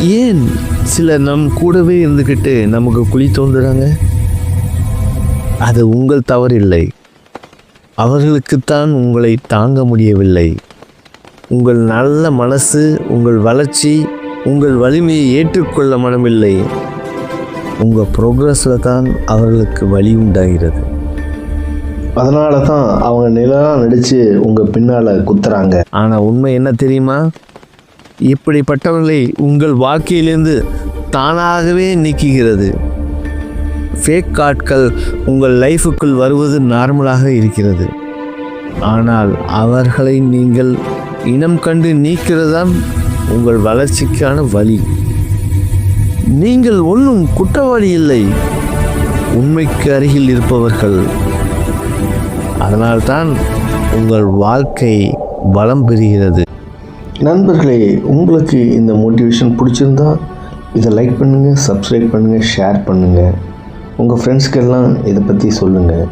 ஏன் சிலர் நம் கூடவே இருந்துக்கிட்டு நமக்கு குழி தோண்டுறாங்க அது உங்கள் தவறில்லை. அவர்களுக்குத்தான் உங்களை தாங்க முடியவில்லை. உங்கள் நல்ல மனசு உங்கள் வளர்ச்சி உங்கள் வலிமையை ஏற்றுக்கொள்ள மனமில்லை. உங்கள் ப்ரோக்ரஸில் தான் அவர்களுக்கு வழி உண்டாகிறது. அதனால தான் அவங்க நிலா நடித்து உங்கள் பின்னால் குத்துறாங்க. ஆனால் உண்மை என்ன தெரியுமா? இப்படிப்பட்டவர்களை உங்கள் வாழ்க்கையிலிருந்து தானாகவே நீக்குகிறது. ஃபேக் ஆட்கள் உங்கள் லைஃபுக்குள் வருவது நார்மலாக இருக்கிறது. ஆனால் அவர்களை நீங்கள் இனம் கண்டு நீக்கிறதான் உங்கள் வளர்ச்சிக்கான வழி. நீங்கள் ஒன்றும் குற்றவாளி இல்லை. உண்மைக்கு அருகில் இருப்பவர்கள். அதனால்தான் உங்கள் வாழ்க்கை பலம் பெறுகிறது. நண்பர்களே உங்களுக்கு இந்த மோட்டிவேஷன் பிடிச்சிருந்தா இதை லைக் பண்ணுங்கள் சப்ஸ்கிரைப் பண்ணுங்கள் ஷேர் பண்ணுங்கள் உங்கள் ஃப்ரெண்ட்ஸ்க்கெல்லாம் இதை பற்றி சொல்லுங்கள்